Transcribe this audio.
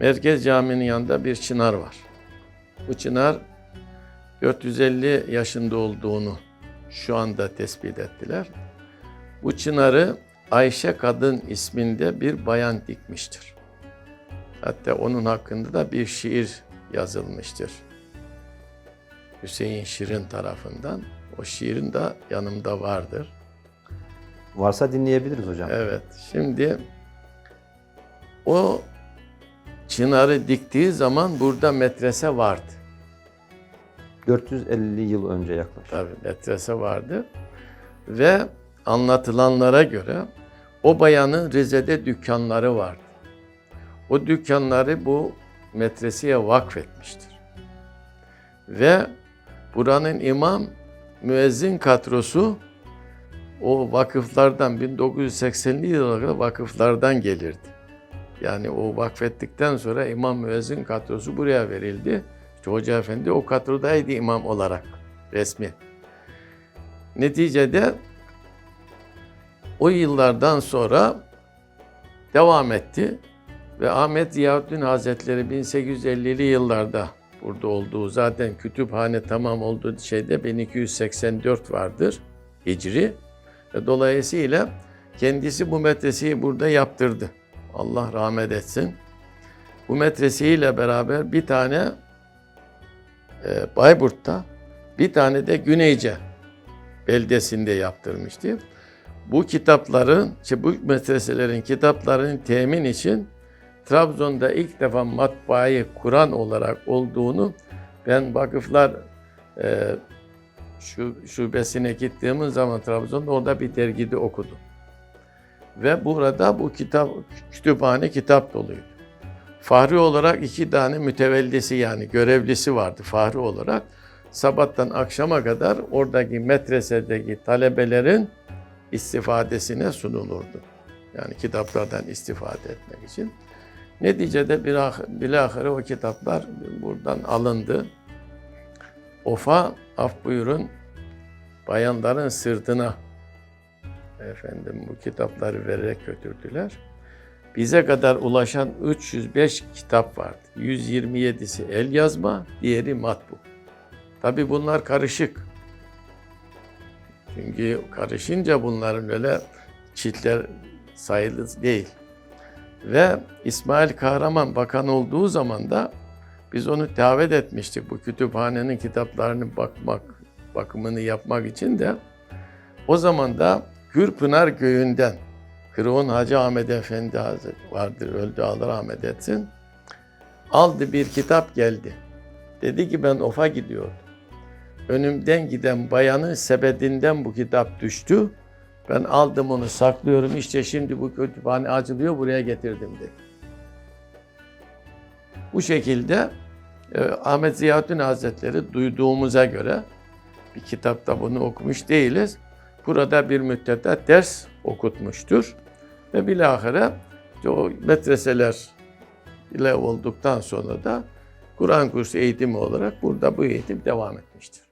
Merkez Camii'nin yanında bir çınar var. Bu çınar 450 yaşında olduğunu şu anda tespit ettiler. Bu çınarı Ayşe Kadın isminde bir bayan dikmiştir. Hatta onun hakkında da bir şiir yazılmıştır. Hüseyin Şirin tarafından. O şiirin de yanımda vardır. Varsa dinleyebiliriz hocam. Evet, şimdi o çınarı diktiği zaman burada metrese vardı. 450 yıl önce yaklaşık. Tabii metrese vardı. Ve anlatılanlara göre o bayanın Rize'de dükkanları vardı. O dükkanları bu metreseye vakfetmiştir. Ve buranın imam müezzin kadrosu o vakıflardan 1980'li yıllarda vakıflardan gelirdi. Yani o vakfettikten sonra imam müezzin kadrosu buraya verildi. İşte Hoca Efendi o kadrodaydı imam olarak resmi. Neticede o yıllardan sonra devam etti ve Ahmet Ziyaüddin Hazretleri 1850'li yıllarda burada olduğu zaten kütüphane tamam olduğu şeyde 1284 vardır Hicri. Dolayısıyla kendisi bu medreseyi burada yaptırdı. Allah rahmet etsin. Bu medreseyle beraber bir tane e, Bayburt'ta, bir tane de Güneyce beldesinde yaptırmıştı. Bu kitapların, bu medreselerin kitaplarının temin için Trabzon'da ilk defa matbaayı Kur'an olarak olduğunu ben vakıflar e, şu şubesine gittiğimiz zaman Trabzon'da orada bir dergide okudum. Ve burada bu kitap kütüphane kitap doluydu. Fahri olarak iki tane mütevellisi yani görevlisi vardı fahri olarak. Sabahtan akşama kadar oradaki medresedeki talebelerin istifadesine sunulurdu. Yani kitaplardan istifade etmek için. Neticede bilah- bilahare o kitaplar buradan alındı. Ofa af buyurun bayanların sırtına efendim bu kitapları vererek götürdüler. Bize kadar ulaşan 305 kitap vardı. 127'si el yazma, diğeri matbu. Tabi bunlar karışık. Çünkü karışınca bunların öyle çitler sayılı değil. Ve İsmail Kahraman bakan olduğu zaman da biz onu davet etmiştik bu kütüphanenin kitaplarını bakmak, bakımını yapmak için de. O zaman da Gürpınar köyünden Kırıvın Hacı Ahmet Efendi Hazretleri vardır, öldü Allah rahmet etsin. Aldı bir kitap geldi. Dedi ki ben Of'a gidiyordum. Önümden giden bayanın sebedinden bu kitap düştü. Ben aldım onu saklıyorum. İşte şimdi bu kütüphane açılıyor buraya getirdim dedi. Bu şekilde e, Ahmet Ziyaüddin Hazretleri duyduğumuza göre bir kitapta bunu okumuş değiliz. Burada bir müddet ders okutmuştur. Ve bilahare işte o medreseler ile olduktan sonra da Kur'an kursu eğitimi olarak burada bu eğitim devam etmiştir.